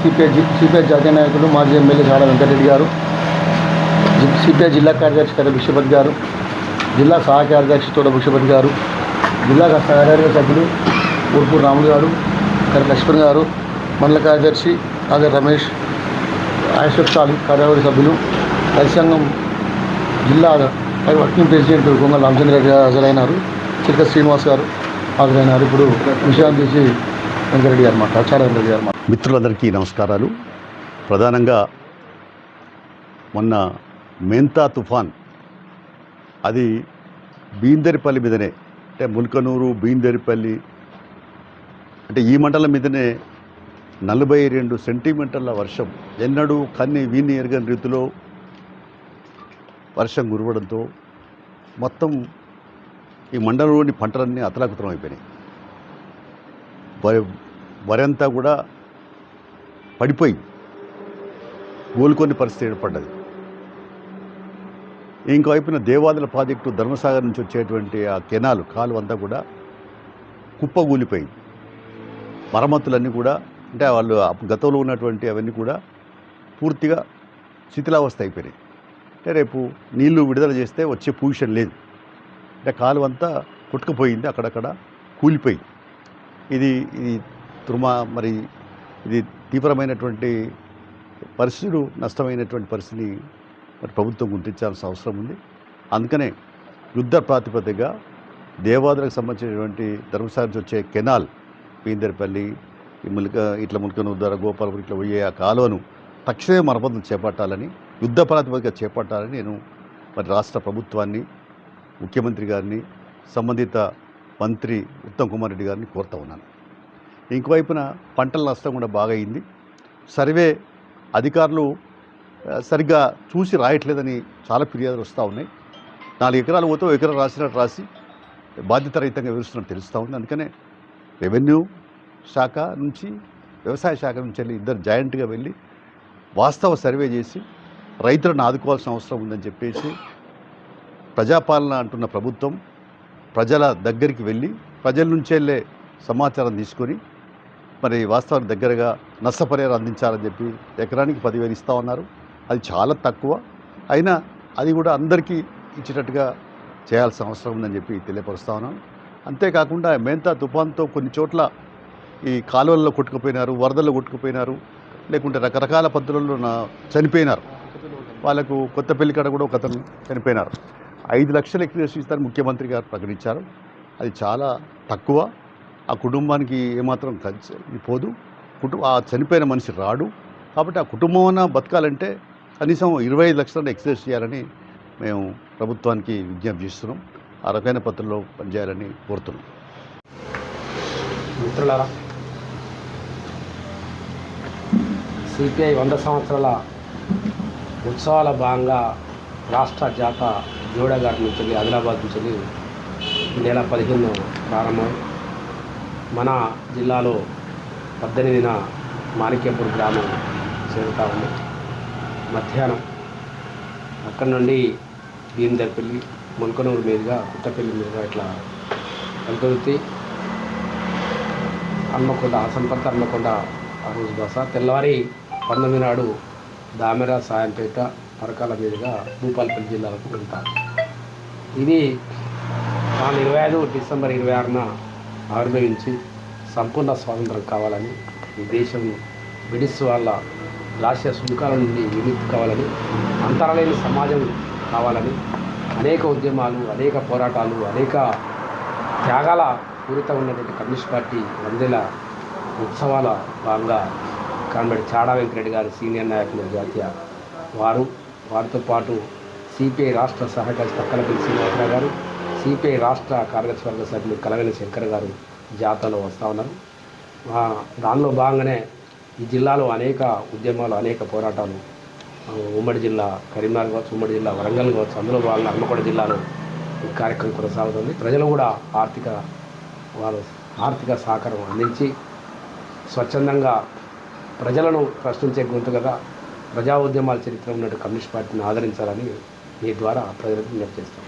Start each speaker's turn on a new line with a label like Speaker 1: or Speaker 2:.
Speaker 1: CPI CPI జాతీయ నాయకులు మాజీ ఎమ్మెల్యే చాడ వెంకటరెడ్డి గారు సిపిఐ జిల్లా కార్యదర్శి కర్ర విశ్వపతి గారు జిల్లా సహాయ కార్యదర్శి తోడ విశ్వపతి గారు జిల్లా సహాయ సభ్యులు ఊర్పూర్ రాములు గారు కర్ర లక్ష్మణ్ గారు మండల కార్యదర్శి ఆదర్ రమేష్ ఆయుష్ సాలి కార్యవర్గ సభ్యులు రైతాంగం సంఘం జిల్లా వర్కింగ్ ప్రెసిడెంట్ కొంగల్ రామచంద్రరెడ్డి గారు హాజరైనారు చిలక శ్రీనివాస్ గారు హాజరైనారు. ఇప్పుడు విషయాన్ని తీసి వెంకరెడ్డి గారు మాట్లాడారు ఆచార్య వెంకరెడ్డి గారు మాట్లాడారు
Speaker 2: మిత్రులందరికీ నమస్కారాలు. ప్రధానంగా మొన్న మెంతా తుఫాన్ అది బీందరిపల్లి మీదనే అంటే ముల్కనూరు బీందరిపల్లి అంటే ఈ మండలం మీదనే నలభై రెండు సెంటీమీటర్ల వర్షం ఎన్నడూ కన్ని వీని ఎరగని రీతిలో వర్షం కురవడంతో మొత్తం ఈ మండలంలోని పంటలన్నీ అతలాకుతలం అయిపోయినాయి. వరి వరంతా కూడా పడిపోయి కోలుకొని పరిస్థితి ఏర్పడ్డది. ఇంకోవైపున దేవాదుల ప్రాజెక్టు ధర్మసాగర్ నుంచి వచ్చేటువంటి ఆ కెనాలు కాలు అంతా కూడా కుప్పగూలిపోయింది. మరమ్మతులన్నీ కూడా అంటే వాళ్ళు గతంలో ఉన్నటువంటి అవన్నీ కూడా పూర్తిగా శిథిలావస్థ అయిపోయినాయి. అంటే రేపు నీళ్ళు విడుదల చేస్తే వచ్చే పొజిషన్ లేదు. అంటే కాలువ అంతా కొట్టుకుపోయింది అక్కడక్కడ కూలిపోయి ఇది ఇది తుర్మా మరి ఇది తీవ్రమైనటువంటి పరిస్థితులు నష్టమైనటువంటి పరిస్థితిని మరి ప్రభుత్వం గుర్తించాల్సిన అవసరం ఉంది. అందుకనే యుద్ధ ప్రాతిపదికగా దేవాదులకు సంబంధించినటువంటి ధర్మసాగర్ నుంచి వచ్చే కెనాల్ పీందరిపల్లి ములిక ఇట్లా ములికను ద్వారా గోపాలపురం ఇట్లా పోయే ఆ కాలువను తక్షణమే మరమ్మతులు చేపట్టాలని యుద్ధ ప్రాతిపదిక చేపట్టాలని నేను మరి రాష్ట్ర ప్రభుత్వాన్ని ముఖ్యమంత్రి గారిని సంబంధిత మంత్రి ఉత్తమ్ కుమార్ రెడ్డి గారిని కోరుతా ఉన్నాను. ఇంకోవైపున పంటల నష్టం కూడా బాగా అయింది సర్వే అధికారులు సరిగ్గా చూసి రాయట్లేదని చాలా ఫిర్యాదులు వస్తూ ఉన్నాయి. నాలుగు ఎకరాలు పోతే ఓ ఎకరం రాసినట్టు రాసి బాధ్యతారహితంగా వివరిస్తున్నట్టు తెలుస్తూ ఉంది. అందుకనే రెవెన్యూ శాఖ నుంచి వ్యవసాయ శాఖ నుంచి వెళ్ళి ఇద్దరు జాయింట్గా వెళ్ళి వాస్తవ సర్వే చేసి రైతులను ఆదుకోవాల్సిన అవసరం ఉందని చెప్పేసి ప్రజాపాలన అంటున్న ప్రభుత్వం ప్రజల దగ్గరికి వెళ్ళి ప్రజల నుంచి వెళ్ళే సమాచారం తీసుకొని మరి వాస్తవానికి దగ్గరగా నష్టపరిహారం అందించాలని చెప్పి ఎకరానికి పదివేలు ఇస్తా ఉన్నారు. అది చాలా తక్కువ. అయినా అది కూడా అందరికీ ఇచ్చేటట్టుగా చేయాల్సిన అవసరం ఉందని చెప్పి తెలియపరుస్తా ఉన్నాను అంతేకాకుండా మేంతా తుఫాన్తో కొన్ని చోట్ల ఈ కాలువల్లో కొట్టుకుపోయినారు వరదల్లో కొట్టుకుపోయినారు లేకుంటే రకరకాల పద్ధతుల్లో చనిపోయినారు. వాళ్ళకు కొత్త పెళ్ళి కాడ కూడా ఒక అతను చనిపోయినారు. ఐదు లక్షలు ఎక్కువ ఇస్తారని ముఖ్యమంత్రి గారు ప్రకటించారు. అది చాలా తక్కువ. ఆ కుటుంబానికి ఏమాత్రం పోదు. కుటుంబ ఆ చనిపోయిన మనిషి రాడు. కాబట్టి ఆ కుటుంబం బతకాలంటే కనీసం ఇరవై ఐదు లక్షలను ఎక్సైజ్ చేయాలని మేము ప్రభుత్వానికి విజ్ఞప్తి చేస్తున్నాం. ఆ రకమైన పత్రంలో పనిచేయాలని కోరుతున్నాం.
Speaker 3: మిత్రులారా సిపిఐ వంద సంవత్సరాల ఉత్సవాల భాగంగా రాష్ట్ర జాత జోడగారి నుంచి ఆదిలాబాద్ నుంచి నెల పదిహేను ప్రారంభం. మన జిల్లాలో పద్దెనిమిదిన మాణిక్యపూర్ గ్రామం చేరుతా ఉంది. మధ్యాహ్నం అక్కడి నుండి భీమదర్పల్లి ముల్కనూరు మీదుగా కుట్టపల్లి మీదుగా ఇట్లా వెళ్తుంది హన్మకొండ హసన్పర్తి హన్మకొండ ఆ రోజు బస. తెల్లవారి పంతొమ్మిది నాడు దామెర సాయంపేట పరకాల మీదుగా భూపాలపల్లి జిల్లాలకు వెళ్తారు. ఇది నాలుగు ఇరవై ఐదు డిసెంబర్ ఇరవై ఆరున ఆవిర్భవించి సంపూర్ణ స్వాతంత్రం కావాలని ఈ దేశం బ్రిటిష్ వాళ్ళ రాష్ట్ర సుంకాల నుండి విముక్తి కావాలని అంతరాలైన సమాజం కావాలని అనేక ఉద్యమాలు అనేక పోరాటాలు అనేక త్యాగాల పూరిత ఉన్నటువంటి కమ్యూనిస్ట్ పార్టీ వందేల ఉత్సవాల భాగంగా కాన్బడి చాడా వెంకరెడ్డి గారు సీనియర్ నాయకులు జాతీయ వారు. వారితో పాటు సిపిఐ రాష్ట్ర సహకారి తక్కలపల్లి శ్రీనివాసరావు గారు సిపిఐ రాష్ట్ర కార్యవర్గ సభ్యులు కలవెల శంకర్ గారు జాతరలో వస్తూ ఉన్నారు. దానిలో భాగంగానే ఈ జిల్లాలో అనేక ఉద్యమాలు అనేక పోరాటాలు ఉమ్మడి జిల్లా కరీంనగర్ కావచ్చు ఉమ్మడి జిల్లా వరంగల్ కావచ్చు అందులో భాగంగా హన్మకొండ జిల్లాలో ఈ కార్యక్రమం కొనసాగుతుంది. ప్రజలు కూడా ఆర్థిక వాళ్ళు ఆర్థిక సహకారం అందించి స్వచ్ఛందంగా ప్రజలను ప్రశ్నించే గొంతుగా ప్రజా ఉద్యమాల చరిత్ర ఉన్నట్టు కమ్యూనిస్ట్ పార్టీని ఆదరించాలని మీ ద్వారా ప్రజలకు విజ్ఞప్తి చేస్తాం.